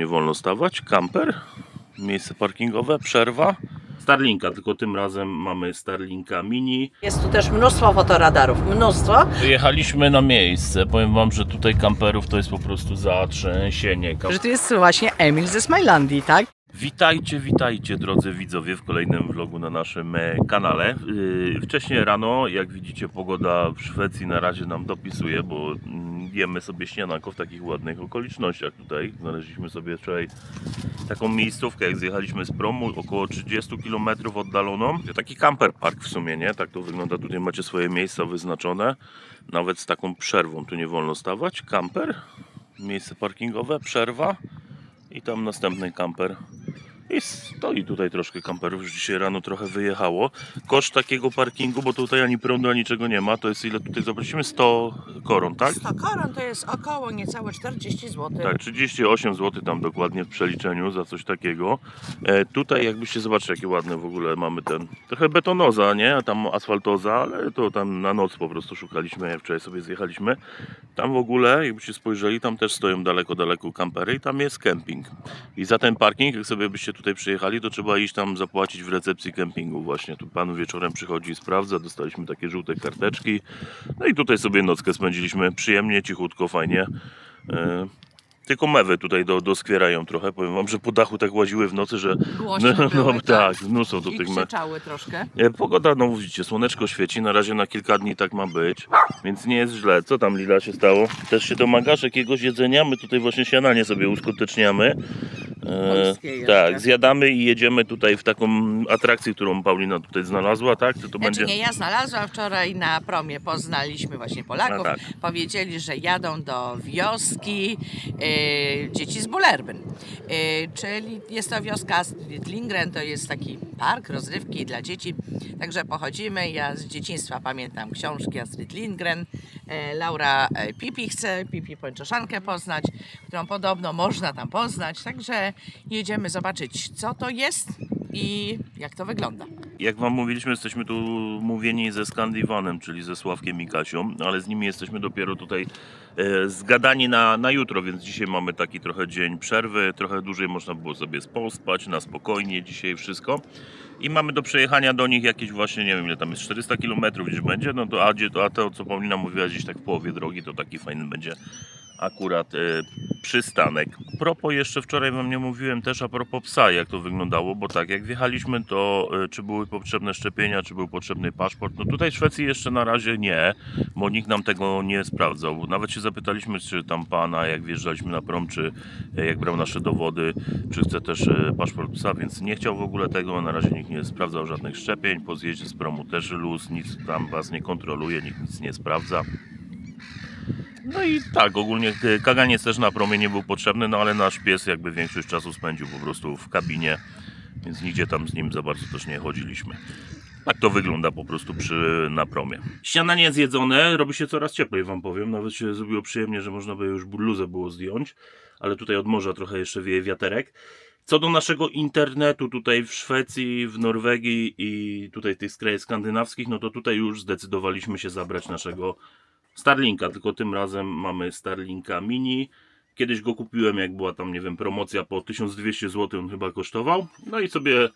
nie wolno stawać. Kamper, miejsce parkingowe, przerwa. Starlinka, tylko tym razem mamy Starlinka Mini. Jest tu też mnóstwo fotoradarów, mnóstwo. Jechaliśmy na miejsce. Powiem wam, że tutaj kamperów to jest po prostu zatrzęsienie. Że tu jest właśnie Emil ze Smilandii, tak? Witajcie, witajcie drodzy widzowie w kolejnym vlogu na naszym e, kanale. Yy, Wcześniej rano, jak widzicie, pogoda w Szwecji na razie nam dopisuje, bo mm, jemy sobie śniadanko w takich ładnych okolicznościach tutaj. Znaleźliśmy sobie wczoraj taką miejscówkę, jak zjechaliśmy z promu, około 30 km oddaloną. Taki camper park w sumie, nie? Tak to wygląda. Tutaj macie swoje miejsca wyznaczone, nawet z taką przerwą. Tu nie wolno stawać. Camper, miejsce parkingowe, przerwa i tam następny kamper. I stoi tutaj troszkę kamperów, już dzisiaj rano trochę wyjechało. Koszt takiego parkingu, bo tutaj ani prądu, ani niczego nie ma, to jest ile tutaj zobaczymy? 100 koron, tak? 100 koron to jest około niecałe 40 zł. Tak, 38 zł tam dokładnie w przeliczeniu za coś takiego. E, tutaj jakbyście zobaczyli jakie ładne w ogóle mamy ten, trochę betonoza, nie? A tam asfaltoza, ale to tam na noc po prostu szukaliśmy, wczoraj sobie zjechaliśmy. Tam w ogóle, jakbyście spojrzeli, tam też stoją daleko, daleko kampery i tam jest kemping. I za ten parking, jak sobie byście tutaj przyjechali, to trzeba iść tam zapłacić w recepcji kempingu właśnie. Tu pan wieczorem przychodzi i sprawdza, dostaliśmy takie żółte karteczki. No i tutaj sobie nockę spędziliśmy przyjemnie, cichutko, fajnie. E, tylko mewy tutaj do, doskwierają trochę. Powiem wam, że po dachu tak łaziły w nocy, że. Głośno no, były, no, tak? tak, mnóstwo do I tych mew. krzyczały troszkę. E, Pogoda, no widzicie, słoneczko świeci, na razie na kilka dni tak ma być, więc nie jest źle. Co tam Lila się stało? Też się domagasz jakiegoś jedzenia? My tutaj właśnie śniadanie sobie uskuteczniamy. E, Polskie jeszcze. tak, zjadamy i jedziemy tutaj w taką atrakcję, którą Paulina tutaj znalazła, tak? Czy to Znaczy będzie... nie, ja znalazłam wczoraj na promie, poznaliśmy właśnie Polaków. Tak. Powiedzieli, że jadą do wioski e, dzieci z Bullerbyn. E, czyli jest to wioska Lindgren, to jest taki park rozrywki dla dzieci. Także pochodzimy. Ja z dzieciństwa pamiętam książki Astrid Lindgren. E, Laura e, Pipi chce Pipi Pończoszankę poznać, którą podobno można tam poznać. Także jedziemy zobaczyć, co to jest i jak to wygląda. Jak wam mówiliśmy, jesteśmy tu mówieni ze Skandiwanem, czyli ze Sławkiem i Kasią, ale z nimi jesteśmy dopiero tutaj e, zgadani na, na jutro, więc dzisiaj mamy taki trochę dzień przerwy, trochę dłużej można było sobie pospać, na spokojnie dzisiaj wszystko. I mamy do przejechania do nich jakieś właśnie, nie wiem ile tam jest, 400 km gdzieś będzie, no to a, a to co Paulina mówiła gdzieś tak w połowie drogi, to taki fajny będzie akurat e, przystanek. Propos jeszcze wczoraj wam nie mówiłem też a propos psa, jak to wyglądało, bo tak, jak wjechaliśmy, to e, czy były potrzebne szczepienia, czy był potrzebny paszport. No tutaj w Szwecji jeszcze na razie nie, bo nikt nam tego nie sprawdzał. Nawet się zapytaliśmy, czy tam pana, jak wjeżdżaliśmy na prom, czy e, jak brał nasze dowody, czy chce też e, paszport psa, więc nie chciał w ogóle tego, na razie nikt nie sprawdzał żadnych szczepień, po zjeździe z promu też luz, nic tam was nie kontroluje, nikt nic nie sprawdza. No i tak, ogólnie e, kaganiec też na promie nie był potrzebny, no ale nasz pies jakby większość czasu spędził po prostu w kabinie, więc nigdzie tam z nim za bardzo też nie chodziliśmy. Tak to wygląda po prostu przy, na promie. Śniadanie zjedzone, robi się coraz cieplej wam powiem, nawet się zrobiło przyjemnie, że można by już bluzę było zdjąć, ale tutaj od morza trochę jeszcze wieje wiaterek. Co do naszego internetu tutaj w Szwecji, w Norwegii i tutaj tych krajów skandynawskich, no to tutaj już zdecydowaliśmy się zabrać naszego Starlinka, tylko tym razem mamy Starlinka Mini. Kiedyś go kupiłem, jak była tam, nie wiem, promocja po 1200 zł, on chyba kosztował. No i sobie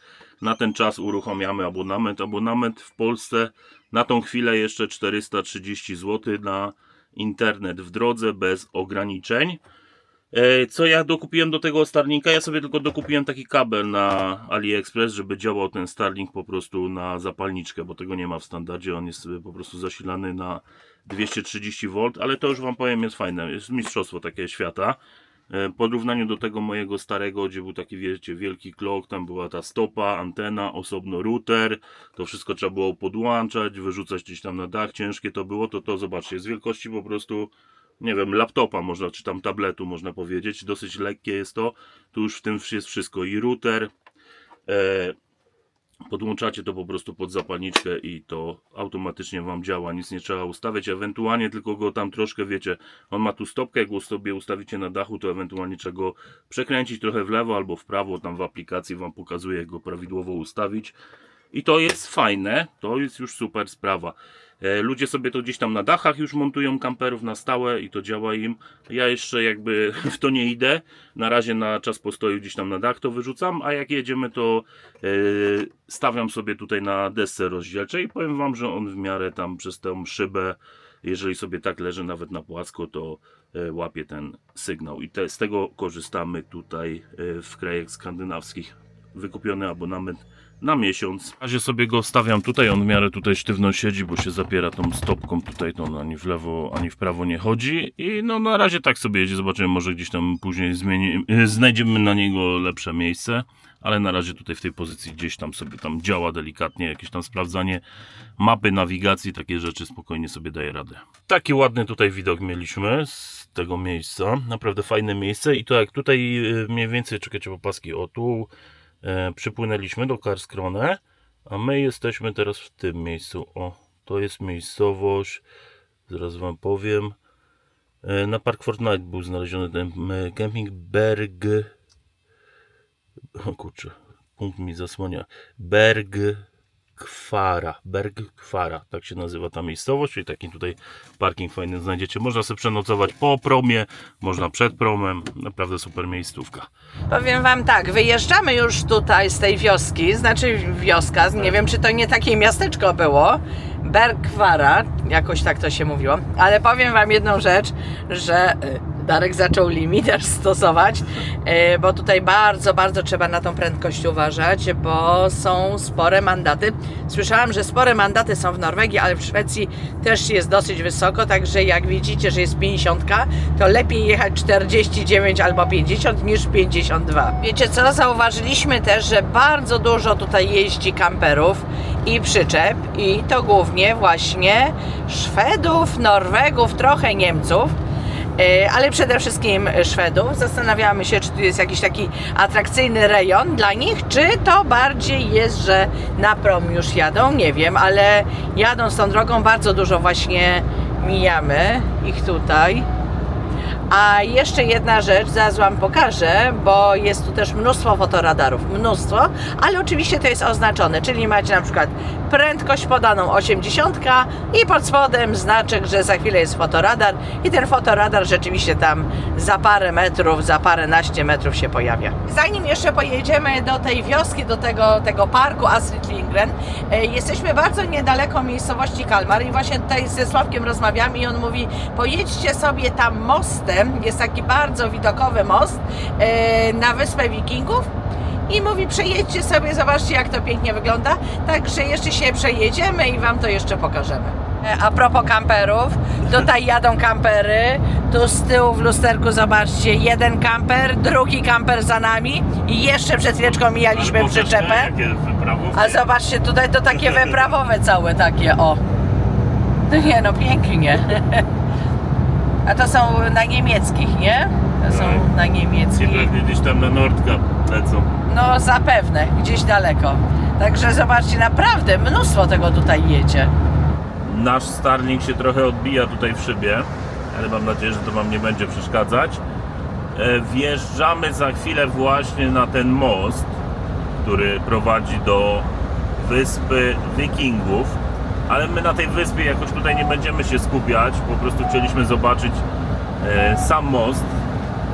na ten czas uruchamiamy abonament. Abonament w Polsce na tą chwilę jeszcze 430 zł na internet w drodze bez ograniczeń. E, Co ja dokupiłem do tego Starlinka? Ja sobie tylko dokupiłem taki kabel na AliExpress, żeby działał ten Starlink po prostu na zapalniczkę, bo tego nie ma w standardzie. On jest sobie po prostu zasilany na 230 V, ale to już Wam powiem jest fajne. Jest mistrzostwo takie świata. E, W porównaniu do tego mojego starego, gdzie był taki, wiecie, wielki klok, tam była ta stopa, antena, osobno router, to wszystko trzeba było podłączać, wyrzucać gdzieś tam na dach, ciężkie to było, to to zobaczcie, z wielkości po prostu nie wiem, laptopa można, czy tam tabletu można powiedzieć, dosyć lekkie jest to, tu już w tym jest wszystko i router, e, podłączacie to po prostu pod zapalniczkę i to automatycznie Wam działa, nic nie trzeba ustawiać, ewentualnie tylko go tam troszkę, wiecie, on ma tu stopkę, jak go sobie ustawicie na dachu, to ewentualnie trzeba go przekręcić trochę w lewo albo w prawo, tam w aplikacji Wam pokazuje, jak go prawidłowo ustawić I to jest fajne, to jest już super sprawa. E, Ludzie sobie to gdzieś tam na dachach już montują kamperów na stałe i to działa im. Ja jeszcze jakby w to nie idę. Na razie na czas postoju gdzieś tam na dach to wyrzucam, a jak jedziemy to e, stawiam sobie tutaj na desce rozdzielczej i powiem Wam, że on w miarę tam przez tę szybę, jeżeli sobie tak leży nawet na płasko, to e, łapie ten sygnał. I te, z tego korzystamy tutaj w krajach skandynawskich. Wykupiony abonament na miesiąc. W razie sobie go stawiam tutaj, on w miarę tutaj sztywno siedzi, bo się zapiera tą stopką tutaj, to on ani w lewo, ani w prawo nie chodzi i no na razie tak sobie jedzie, zobaczymy, może gdzieś tam później zmieni, y, znajdziemy na niego lepsze miejsce, ale na razie tutaj w tej pozycji gdzieś tam sobie tam działa delikatnie, jakieś tam sprawdzanie mapy, nawigacji, takie rzeczy spokojnie sobie daje radę. Taki ładny tutaj widok mieliśmy z tego miejsca, naprawdę fajne miejsce i to jak tutaj y, mniej więcej, czekajcie popaski, o tu e, przypłynęliśmy do Karskrone, a my jesteśmy teraz w tym miejscu. O, to jest miejscowość, zaraz wam powiem. E, na Park Fortnite był znaleziony ten camping Berg. O kurczę, punkt mi zasłania. Berg Kwara. Berg Kwara, tak się nazywa ta miejscowość, czyli taki tutaj parking fajny znajdziecie. Można sobie przenocować po promie, można przed promem. Naprawdę super miejscówka. Powiem Wam tak, wyjeżdżamy już tutaj z tej wioski, znaczy wioska, nie wiem czy to nie takie miasteczko było, Berkwara, jakoś tak to się mówiło, ale powiem Wam jedną rzecz, że y, Darek zaczął limiter stosować, y, bo tutaj bardzo, bardzo trzeba na tą prędkość uważać, bo są spore mandaty. Słyszałam, że spore mandaty są w Norwegii, ale w Szwecji też jest dosyć wysoko, także jak widzicie, że jest 50, to lepiej jechać 49 albo 50 niż 52. Wiecie co, zauważyliśmy też, że bardzo dużo tutaj jeździ kamperów i przyczep i to głównie właśnie Szwedów, Norwegów, trochę Niemców. E, ale przede wszystkim Szwedów. Zastanawiamy się, czy tu jest jakiś taki atrakcyjny rejon dla nich, czy to bardziej jest, że na prom już jadą, nie wiem, ale jadą z tą drogą bardzo dużo właśnie mijamy ich tutaj. A jeszcze jedna rzecz, zaraz Wam pokażę, bo jest tu też mnóstwo fotoradarów, mnóstwo, ale oczywiście to jest oznaczone, czyli macie na przykład prędkość podaną 80 i pod spodem znaczek, że za chwilę jest fotoradar i ten fotoradar rzeczywiście tam za parę metrów, za paręnaście metrów się pojawia. Zanim jeszcze pojedziemy do tej wioski, do tego, tego parku Astrid Lindgren, e, jesteśmy bardzo niedaleko miejscowości Kalmar i właśnie tutaj ze Sławkiem rozmawiamy i on mówi, pojedźcie sobie tam mostem, jest taki bardzo widokowy most e, na Wyspę Wikingów i mówi, przejedźcie sobie, zobaczcie jak to pięknie wygląda. Także jeszcze się przejedziemy i Wam to jeszcze pokażemy. E, A propos kamperów, tutaj jadą kampery, tu z tyłu w lusterku zobaczcie, jeden kamper, drugi kamper za nami i jeszcze przed chwileczką mijaliśmy przyczepę. A zobaczcie, tutaj to takie wyprawowe całe takie, o. No nie no, pięknie. A to są na niemieckich, nie? To są Tak. na I niemieckich. pewnie gdzieś tam na Nordkap lecą. No zapewne, gdzieś daleko. Także zobaczcie, naprawdę mnóstwo tego tutaj jedzie. Nasz Starlink się trochę odbija tutaj w szybie, ale mam nadzieję, że to Wam nie będzie przeszkadzać. E, Wjeżdżamy za chwilę właśnie na ten most, który prowadzi do wyspy Wikingów, ale my na tej wyspie jakoś tutaj nie będziemy się skupiać, po prostu chcieliśmy zobaczyć e, sam most.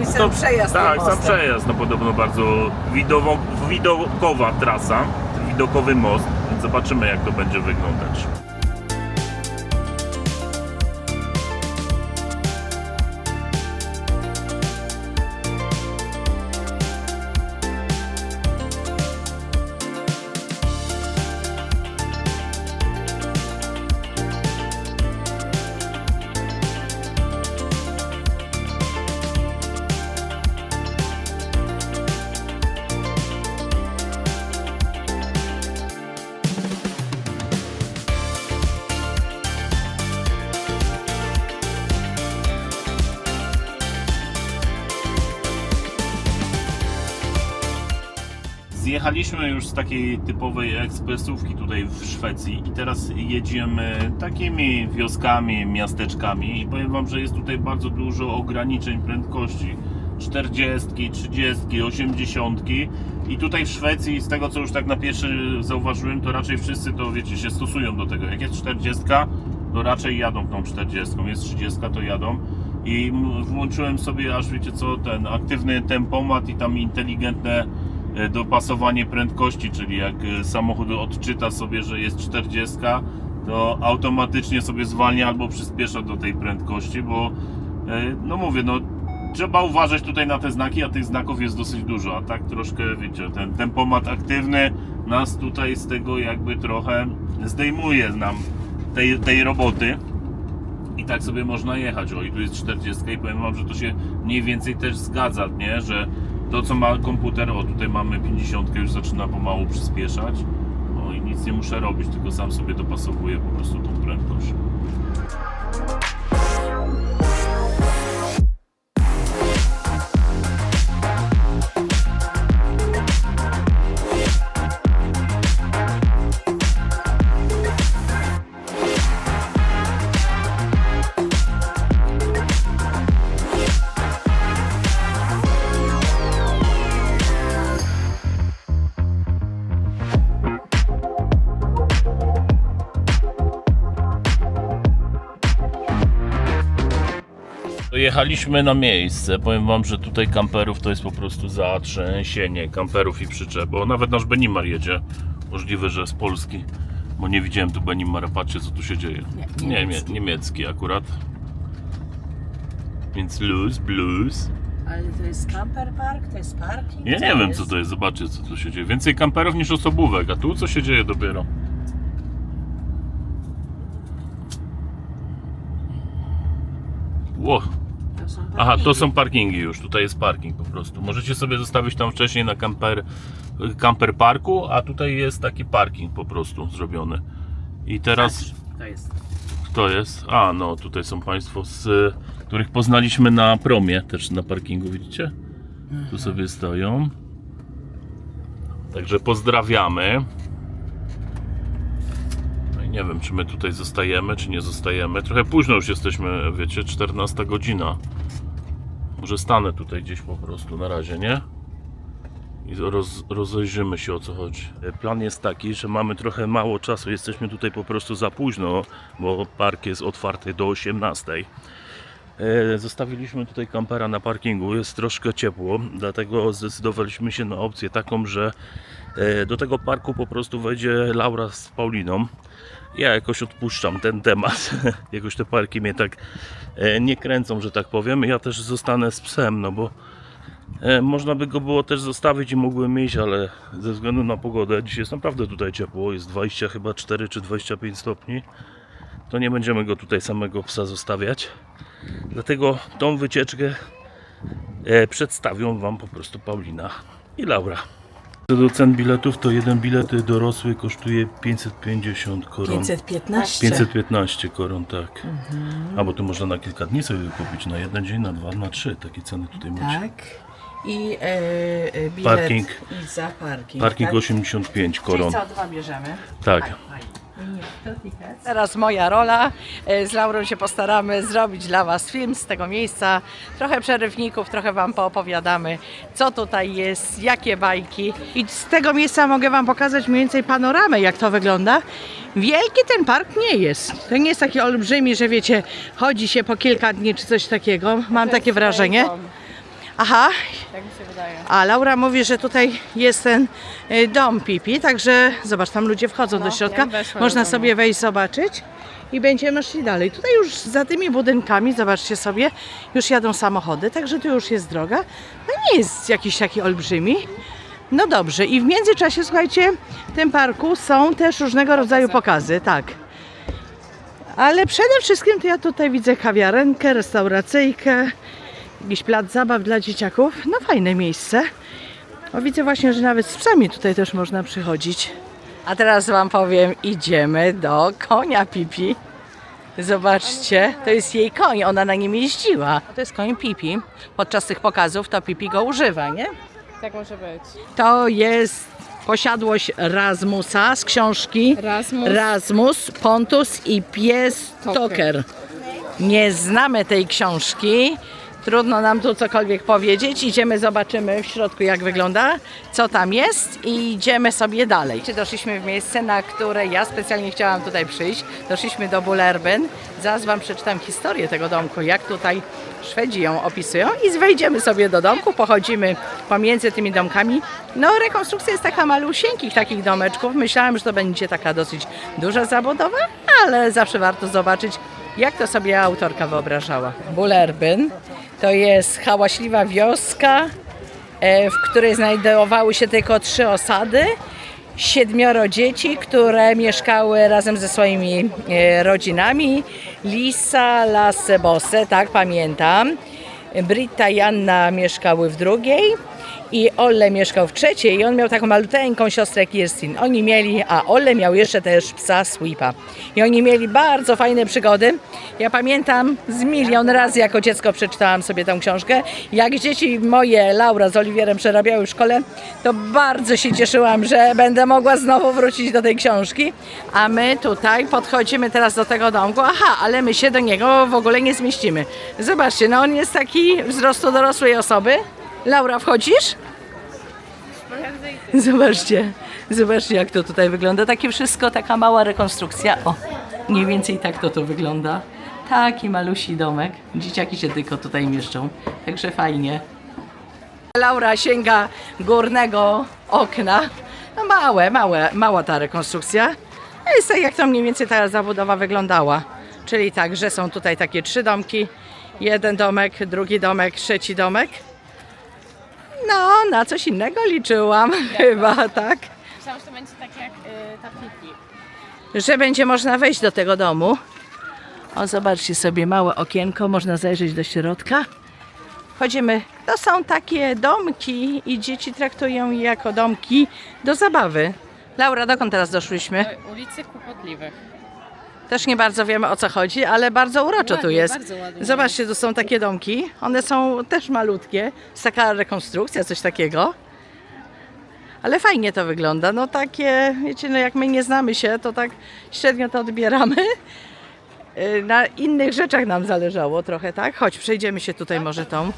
I sam przejazd tym Tak, sam mostem. przejazd, no podobno bardzo widowo, widokowa trasa, widokowy most, więc zobaczymy jak to będzie wyglądać. Zjechaliśmy już z takiej typowej ekspresówki tutaj w Szwecji i teraz jedziemy takimi wioskami, miasteczkami i powiem Wam, że jest tutaj bardzo dużo ograniczeń prędkości. 40, 30, 80 I tutaj w Szwecji, z tego co już tak na pierwszy zauważyłem, to raczej wszyscy to wiecie, się stosują do tego. Jak jest 40, to raczej jadą tą 40, jest 30, to jadą. I włączyłem sobie aż wiecie co, ten aktywny tempomat i tam inteligentne dopasowanie prędkości, czyli jak e, samochód odczyta sobie, że jest 40, to automatycznie sobie zwalnia albo przyspiesza do tej prędkości, bo e, no mówię, no trzeba uważać tutaj na te znaki, a tych znaków jest dosyć dużo, a tak troszkę, wiecie, ten tempomat aktywny nas tutaj z tego jakby trochę zdejmuje nam tej, tej roboty i tak sobie można jechać. O, i tu jest 40 i powiem Wam, że to się mniej więcej też zgadza, nie? Że to co ma komputer, o tutaj mamy 50, już zaczyna pomału przyspieszać. O i nic nie muszę robić, tylko sam sobie dopasowuję po prostu tą prędkość. Dojechaliśmy na miejsce. Powiem wam, że tutaj kamperów to jest po prostu zatrzęsienie kamperów i przyczep. Bo nawet nasz Benimar jedzie. Możliwe, że z Polski. Bo nie widziałem tu Benimara. Patrzcie, co tu się dzieje. Nie, Nie, niemiecki. nie, niemiecki akurat. Więc luz, blues. Ale to jest camper park, to jest parking? Ja nie wiem, co to jest. Zobaczcie, co tu się dzieje. Więcej kamperów niż osobówek. A tu co się dzieje dopiero? Ło. To są Aha, to są parkingi już, tutaj jest parking po prostu. Możecie sobie zostawić tam wcześniej na camper, camper parku, a tutaj jest taki parking po prostu zrobiony. I teraz To jest. kto jest? A, no tutaj są Państwo, z których poznaliśmy na promie, też na parkingu, widzicie? Tu sobie stoją. Także pozdrawiamy. Nie wiem, czy my tutaj zostajemy, czy nie zostajemy. Trochę późno już jesteśmy, wiecie, 14 godzina. Może stanę tutaj gdzieś po prostu na razie, nie? I roz, rozejrzymy się o co chodzi. Plan jest taki, że mamy trochę mało czasu, jesteśmy tutaj po prostu za późno, bo park jest otwarty do 18. E, Zostawiliśmy tutaj kampera na parkingu, jest troszkę ciepło, dlatego zdecydowaliśmy się na opcję taką, że e, do tego parku po prostu wejdzie Laura z Pauliną. Ja jakoś odpuszczam ten temat, jakoś te parki mnie tak e, nie kręcą, że tak powiem. Ja też zostanę z psem, no bo E, Można by go było też zostawić i mógłbym iść, ale ze względu na pogodę, dzisiaj jest naprawdę tutaj ciepło, jest 20 chyba 4 czy 25 stopni, to nie będziemy go tutaj samego psa zostawiać. Dlatego tą wycieczkę e, przedstawią Wam po prostu Paulina i Laura. Co do cen biletów, to jeden bilet dorosły kosztuje 550 koron. 515. 515 koron, tak. A bo tu można na kilka dni sobie kupić, na jeden dzień, na dwa, na trzy. Takie ceny tutaj macie. Tak. I e, e, bilet Parking. i za parking. Parking tak? 85 koron. Czyli co, dwa bierzemy? Tak. Teraz moja rola. E, Z Laurą się postaramy zrobić dla Was film z tego miejsca. Trochę przerywników, trochę Wam poopowiadamy, co tutaj jest, jakie bajki. I z tego miejsca mogę Wam pokazać mniej więcej panoramę, jak to wygląda. Wielki ten park nie jest. To nie jest taki olbrzymi, że wiecie, chodzi się po kilka dni czy coś takiego. Mam takie wrażenie. Aha, Tak mi się wydaje. a Laura mówi, że tutaj jest ten y, dom Pipi, także zobacz, tam ludzie wchodzą No, do środka. ja Można do sobie wejść, zobaczyć i będziemy szli dalej. Tutaj już za tymi budynkami, zobaczcie sobie, już jadą samochody, także tu już jest droga. No nie jest jakiś taki olbrzymi. No dobrze, i w międzyczasie, słuchajcie, w tym parku są też różnego rodzaju pokazy, tak. Ale przede wszystkim to ja tutaj widzę kawiarenkę, restauracyjkę, jakiś plac zabaw dla dzieciaków. No fajne miejsce. O, widzę właśnie, że nawet z psami tutaj też można przychodzić. A teraz Wam powiem, idziemy do konia Pipi. Zobaczcie, to jest jej koń, ona na nim jeździła. To jest koń Pipi. Podczas tych pokazów to Pipi go używa, nie? Tak może być. To jest posiadłość Rasmusa z książki Rasmus. Rasmus, Pontus i pies Toker. Toker. Nie znamy tej książki, Trudno nam tu cokolwiek powiedzieć. Idziemy, zobaczymy w środku jak wygląda, co tam jest i idziemy sobie dalej. Doszliśmy w miejsce, na które ja specjalnie chciałam tutaj przyjść. Doszliśmy do Bullerbyn. Zaraz Wam przeczytam historię tego domku, jak tutaj Szwedzi ją opisują i wejdziemy sobie do domku, pochodzimy pomiędzy tymi domkami. No rekonstrukcja jest taka malusieńkich takich domeczków. Myślałam, że to będzie taka dosyć duża zabudowa, ale zawsze warto zobaczyć, jak to sobie autorka wyobrażała. Bullerbyn to jest hałaśliwa wioska, e, w której znajdowały się tylko trzy osady. Siedmioro dzieci, które mieszkały razem ze swoimi e, rodzinami. Lisa, Lasse, Bosse, tak pamiętam. Britta i Anna mieszkały w drugiej i Olle mieszkał w trzeciej i on miał taką maluteńką siostrę Kirstin. Oni mieli, a Olle miał jeszcze też psa Sweepa. I oni mieli bardzo fajne przygody. Ja pamiętam z milion razy jako dziecko przeczytałam sobie tę książkę. Jak dzieci moje, Laura z Oliwierem przerabiały w szkole, to bardzo się cieszyłam, że będę mogła znowu wrócić do tej książki. A my tutaj podchodzimy teraz do tego domku. Aha, ale my się do niego w ogóle nie zmieścimy. Zobaczcie, no on jest taki wzrostu dorosłej osoby. Laura, wchodzisz? Zobaczcie, zobaczcie jak to tutaj wygląda. Takie wszystko, taka mała rekonstrukcja. O, mniej więcej tak to tu wygląda. Taki malusi domek. Dzieciaki się tylko tutaj mieszczą. Także fajnie. Laura sięga górnego okna. No małe, małe, mała ta rekonstrukcja. Jest tak jak to mniej więcej ta zabudowa wyglądała. Czyli tak, że są tutaj takie trzy domki. Jeden domek, drugi domek, trzeci domek. No, na coś innego liczyłam chyba, tak? Myślałam, że to będzie tak jak y, tapiki. Że będzie można wejść do tego domu. O, zobaczcie sobie małe okienko, można zajrzeć do środka. Chodzimy. To są takie domki i dzieci traktują je jako domki do zabawy. Laura, dokąd teraz doszliśmy? Do ulicy Kłopotliwych. Też nie bardzo wiemy o co chodzi, ale bardzo uroczo tu Ładnie, jest. bardzo ładnie. Zobaczcie, to są takie domki. One są też malutkie. Jest taka rekonstrukcja, coś takiego. Ale fajnie to wygląda. No takie, wiecie, no jak my nie znamy się, to tak średnio to odbieramy. Yy, Na innych rzeczach nam zależało trochę, tak? Chodź, przejdziemy się tutaj może tą.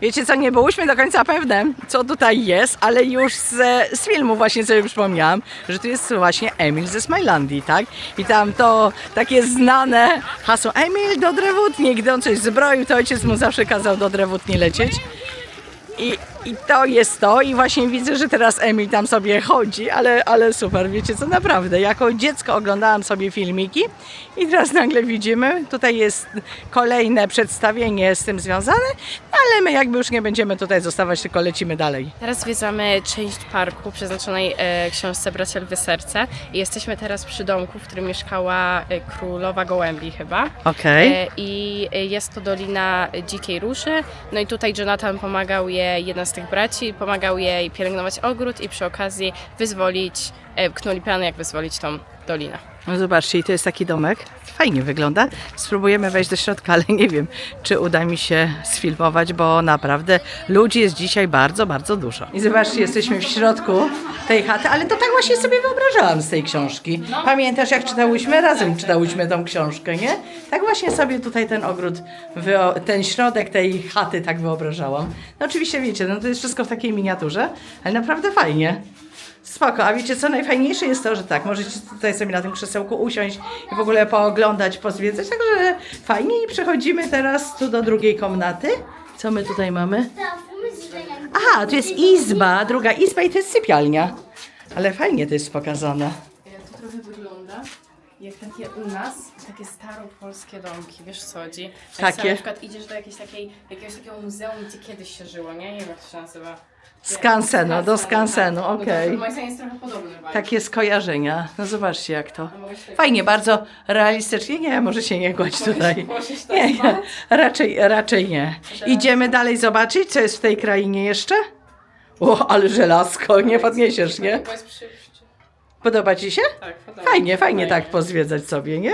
Wiecie co, nie byłyśmy do końca pewne, co tutaj jest, ale już z, z filmu właśnie sobie przypomniałam, że tu jest właśnie Emil ze Smilandii, tak? I tam to takie znane hasło Emil do drewutni. Gdy on coś zbroił, to ojciec mu zawsze kazał do drewutni lecieć. I, I to jest to i właśnie widzę, że teraz Emil tam sobie chodzi, ale, ale super, wiecie co, naprawdę, jako dziecko oglądałam sobie filmiki i teraz nagle widzimy, tutaj jest kolejne przedstawienie z tym związane, ale my jakby już nie będziemy tutaj zostawać, tylko lecimy dalej. Teraz zwiedzamy część parku przeznaczonej e, książce Bracia Lwy Serce. I jesteśmy teraz przy domku, w którym mieszkała e, królowa Gołębi chyba. Okej. E, I e, jest to Dolina Dzikiej Róży. No i tutaj Jonathan pomagał jej, jeden z tych braci, pomagał jej pielęgnować ogród i przy okazji wyzwolić, e, knuli plany jak wyzwolić tą dolinę. No zobaczcie, to jest taki domek. Fajnie wygląda. Spróbujemy wejść do środka, ale nie wiem, czy uda mi się sfilmować, bo naprawdę ludzi jest dzisiaj bardzo, bardzo dużo. I zobaczcie, jesteśmy w środku tej chaty, ale to tak właśnie sobie wyobrażałam z tej książki. Pamiętasz, jak czytałyśmy? Razem czytałyśmy tą książkę, nie? Tak właśnie sobie tutaj ten ogród, ten środek tej chaty tak wyobrażałam. No oczywiście wiecie, no to jest wszystko w takiej miniaturze, ale naprawdę fajnie. Spoko, a wiecie co najfajniejsze jest to, że tak, możecie tutaj sobie na tym krzesełku usiąść i w ogóle pooglądać, pozwiedzać, także fajnie i przechodzimy teraz tu do drugiej komnaty. Co my tutaj mamy? Aha, tu jest izba, druga izba i to jest sypialnia. Ale fajnie to jest pokazane. Jak takie u nas, takie staropolskie domki, wiesz co chodzi? Jak Takie? na przykład idziesz do jakiejś takiej, jakiegoś takiego muzeum, gdzie kiedyś się żyło, nie? Nie wiem jak to się nazywa. Skansenu, do skansenu, tak. okej. No to moim zdaniem jest trochę podobny vibe. Takie skojarzenia. No zobaczcie jak to. No mogę się- Fajnie, bardzo realistycznie. Nie, może się nie mogę tutaj. się- tak Nie, nie, raczej, raczej nie. Idziemy dalej zobaczyć, co jest w tej krainie jeszcze? O, ale żelazko, nie podniesiesz, nie? Bo jest przy... przy- Podoba Ci się? Tak, podoba. Fajnie, fajnie tak pozwiedzać sobie, nie?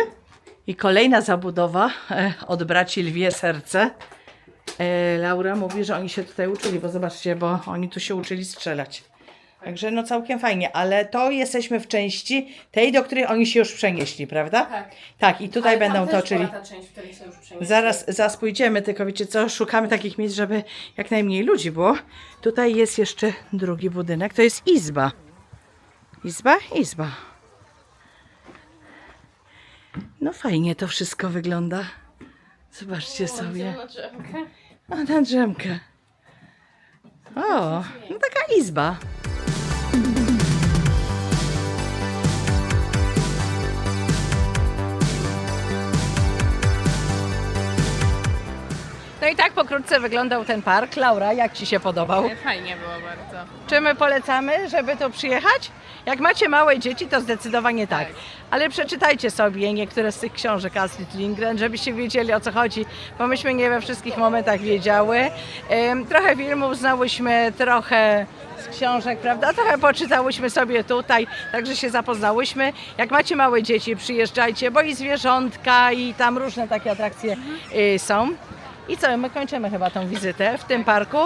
I kolejna zabudowa e, od braci Lwie Serce. E, Laura mówi, że oni się tutaj uczyli, bo zobaczcie, bo oni tu się uczyli strzelać. Także no całkiem fajnie, ale to jesteśmy w części tej, do której oni się już przenieśli, prawda? Tak. Tak, i tutaj Ale tam będą też toczyli. była ta część, w której się już przenieśli. Zaraz, zaraz pójdziemy, tylko wiecie co, szukamy takich miejsc, żeby jak najmniej ludzi było. Tutaj jest jeszcze drugi budynek, to jest izba. Izba? Izba. No fajnie to wszystko wygląda. Zobaczcie sobie. O, na drzemkę. O, no taka izba. No i tak pokrótce wyglądał ten park. Laura, jak Ci się podobał? Fajnie było bardzo. Czy my polecamy, żeby tu przyjechać? Jak macie małe dzieci, to zdecydowanie tak. Ale przeczytajcie sobie niektóre z tych książek Astrid Lindgren, żebyście wiedzieli o co chodzi, bo myśmy nie we wszystkich momentach wiedziały. Trochę filmów znałyśmy, trochę z książek, prawda? Trochę poczytałyśmy sobie tutaj, także się zapoznałyśmy. Jak macie małe dzieci, przyjeżdżajcie, bo i zwierzątka, i tam różne takie atrakcje y, są. I co, my kończymy chyba tą wizytę w tym parku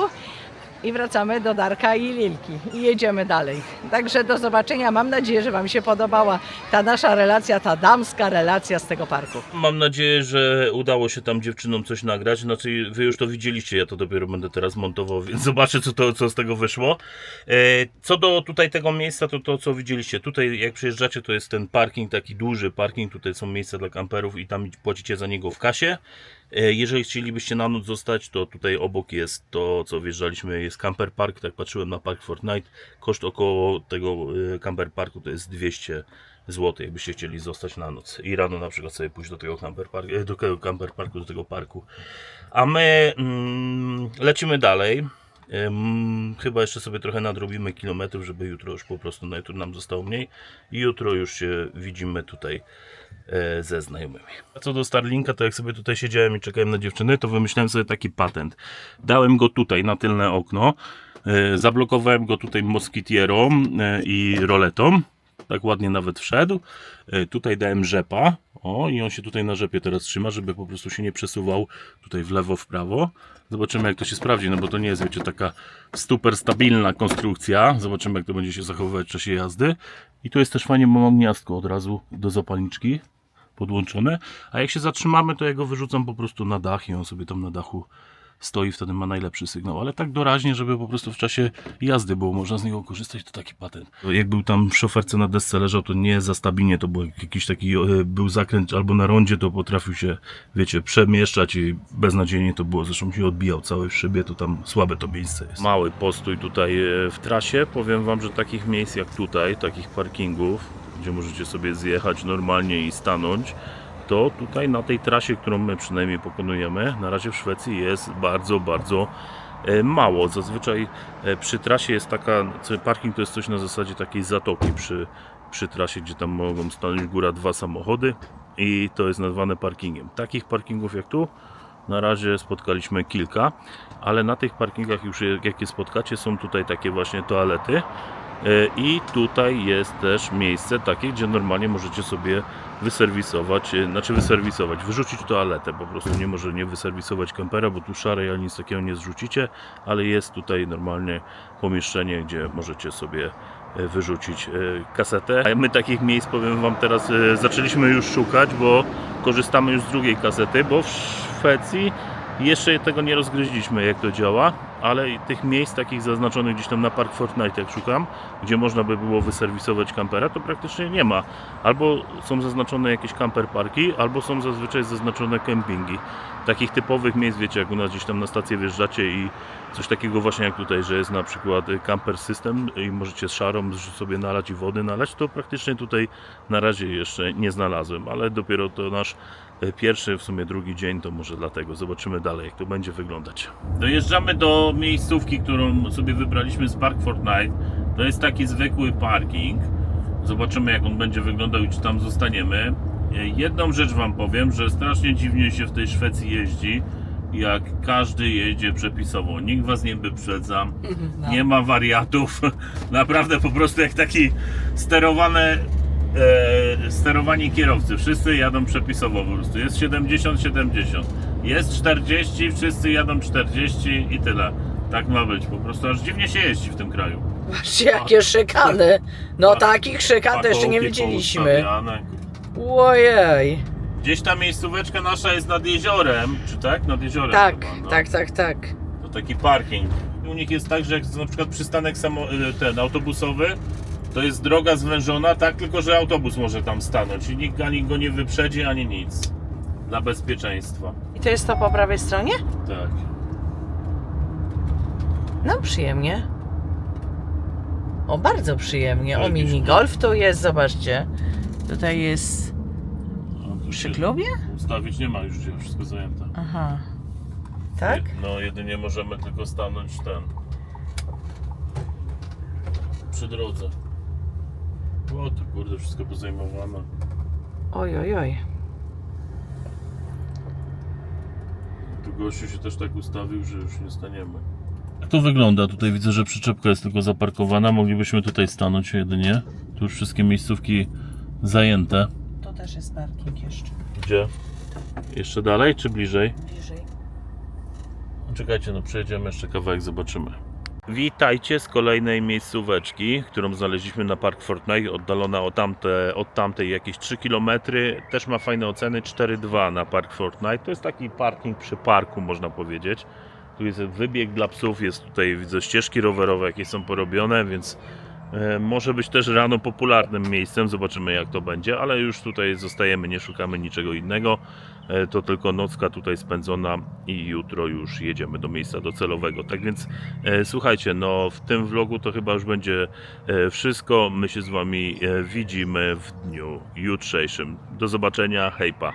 i wracamy do Darka i Lilki i jedziemy dalej. Także do zobaczenia. Mam nadzieję, że Wam się podobała ta nasza relacja, ta damska relacja z tego parku. Mam nadzieję, że udało się tam dziewczynom coś nagrać. Znaczy, wy już to widzieliście, ja to dopiero będę teraz montował, więc zobaczę, co, to, co z tego wyszło. E, Co do tutaj tego miejsca, to to, co widzieliście. Tutaj, jak przyjeżdżacie, to jest ten parking, taki duży parking. Tutaj są miejsca dla kamperów i tam płacicie za niego w kasie. E, Jeżeli chcielibyście na noc zostać, to tutaj obok jest to, co wjeżdżaliśmy, jest camper park. Tak patrzyłem na Park Fortnite. Koszt około tego e, camper parku to jest 200 zł, jakbyście chcieli zostać na noc. I rano na przykład sobie pójść do tego camper, park, e, do camper parku, do tego parku. A my mm, lecimy dalej. Chyba jeszcze sobie trochę nadrobimy kilometrów, żeby jutro już po prostu na jutro nam zostało mniej. I jutro już się widzimy tutaj e, ze znajomymi. A co do Starlinka, to jak sobie tutaj siedziałem i czekałem na dziewczyny, to wymyślałem sobie taki patent. Dałem go tutaj na tylne okno, e, zablokowałem go tutaj moskitierą e, i roletą. Tak ładnie nawet wszedł. E, Tutaj dałem rzepa. O, i on się tutaj na rzepie teraz trzyma, żeby po prostu się nie przesuwał tutaj w lewo, w prawo. Zobaczymy jak to się sprawdzi, no bo to nie jest, wiecie, taka super stabilna konstrukcja. Zobaczymy jak to będzie się zachowywać w czasie jazdy. I tu jest też fajnie, bo mam gniazdko od razu do zapalniczki podłączone. A jak się zatrzymamy, to ja go wyrzucam po prostu na dach i on sobie tam na dachu stoi, wtedy ma najlepszy sygnał. Ale tak doraźnie, żeby po prostu w czasie jazdy było można z niego korzystać, to taki patent. Jak był tam w szoferce na desce leżał, to nie za stabilnie, to był jakiś taki, e, był zakręt albo na rondzie, to potrafił się, wiecie, przemieszczać i beznadziejnie to było. Zresztą się odbijał cały w szybie, to tam słabe to miejsce jest. Mały postój tutaj e, w trasie. Powiem Wam, że takich miejsc jak tutaj, takich parkingów, gdzie możecie sobie zjechać normalnie i stanąć, to tutaj na tej trasie, którą my przynajmniej pokonujemy, na razie w Szwecji jest bardzo, bardzo e, mało. Zazwyczaj e, przy trasie jest taka, parking to jest coś na zasadzie takiej zatoki przy, przy trasie, gdzie tam mogą stanąć góra dwa samochody i to jest nazwane parkingiem. Takich parkingów jak tu na razie spotkaliśmy kilka, ale na tych parkingach już jakie spotkacie są tutaj takie właśnie toalety E, i tutaj jest też miejsce takie, gdzie normalnie możecie sobie wyserwisować, e, znaczy wyserwisować, wyrzucić toaletę po prostu, nie może nie wyserwisować kampera, bo tu szarej ani nic takiego nie zrzucicie, ale jest tutaj normalnie pomieszczenie, gdzie możecie sobie e, wyrzucić e, kasetę. My takich miejsc, powiem Wam teraz, zaczęliśmy już szukać, bo korzystamy już z drugiej kasety, bo w Szwecji Jeszcze tego nie rozgryźliśmy, jak to działa, ale tych miejsc takich zaznaczonych gdzieś tam na Park Fortnite, jak szukam, gdzie można by było wyserwisować kampera, to praktycznie nie ma. Albo są zaznaczone jakieś camper parki, albo są zazwyczaj zaznaczone kempingi. Takich typowych miejsc, wiecie, jak u nas gdzieś tam na stację wjeżdżacie i coś takiego właśnie jak tutaj, że jest na przykład y, camper system i możecie z szarą sobie nalać i wody nalać, to praktycznie tutaj na razie jeszcze nie znalazłem, ale dopiero to nasz pierwszy, w sumie drugi dzień, to może dlatego. Zobaczymy dalej, jak to będzie wyglądać. Dojeżdżamy do miejscówki, którą sobie wybraliśmy z Park Fortnite. To jest taki zwykły parking. Zobaczymy, jak on będzie wyglądał i czy tam zostaniemy. E, Jedną rzecz Wam powiem, że strasznie dziwnie się w tej Szwecji jeździ, jak każdy jeździ przepisowo. Nikt Was nie wyprzedza, No. nie ma wariatów. Naprawdę po prostu jak taki sterowane e, sterowanie kierowcy. Wszyscy jadą przepisowo po prostu. Jest 70-70. Jest 40, wszyscy jadą 40 i tyle. Tak ma być. Po prostu aż dziwnie się jeździ w tym kraju. Patrzcie, jakie szykany. No Tak. takich szykan to jeszcze nie widzieliśmy. poustawiane. Ojej. Gdzieś ta miejscóweczka nasza jest nad jeziorem, czy tak? Nad jeziorem Tak, chyba, no. tak, tak, tak. To taki parking. U nich jest tak, że jak na przykład przystanek samo, y, ten autobusowy, to jest droga zwężona, tak, tylko że autobus może tam stanąć i nikt ani go nie wyprzedzi, ani nic. Dla bezpieczeństwa. I to jest to po prawej stronie? Tak. No przyjemnie. O, bardzo przyjemnie. O, Jakiś- mini golf tu jest, zobaczcie. Tutaj jest No, tu przy się klubie? Ustawić nie ma już gdzie, wszystko zajęte. Aha. Tak? No jedynie możemy tylko stanąć ten. Przy drodze. O to kurde, wszystko pozajmowane. Oj, oj, oj. Tu gościu się też tak ustawił, że już nie staniemy. Jak to wygląda? Tutaj widzę, że przyczepka jest tylko zaparkowana. Moglibyśmy tutaj stanąć jedynie. Tu już wszystkie miejscówki zajęte. To też jest parking jeszcze. Gdzie? Jeszcze dalej czy bliżej? Bliżej. Czekajcie, no przejedziemy jeszcze kawałek, zobaczymy. Witajcie z kolejnej miejscóweczki, którą znaleźliśmy na Park Fortnite, oddalona od, tamte, od tamtej jakieś 3 km. Też ma fajne oceny, 4,2 na Park Fortnite. To jest taki parking przy parku, można powiedzieć. Tu jest wybieg dla psów, jest tutaj, widzę, ścieżki rowerowe, jakieś są porobione, więc e, może być też rano popularnym miejscem. Zobaczymy, jak to będzie, ale już tutaj zostajemy, nie szukamy niczego innego. E, to tylko nocka tutaj spędzona i jutro już jedziemy do miejsca docelowego. Tak więc e, słuchajcie, no w tym vlogu to chyba już będzie e, wszystko. My się z Wami widzimy w dniu jutrzejszym. Do zobaczenia, hejpa.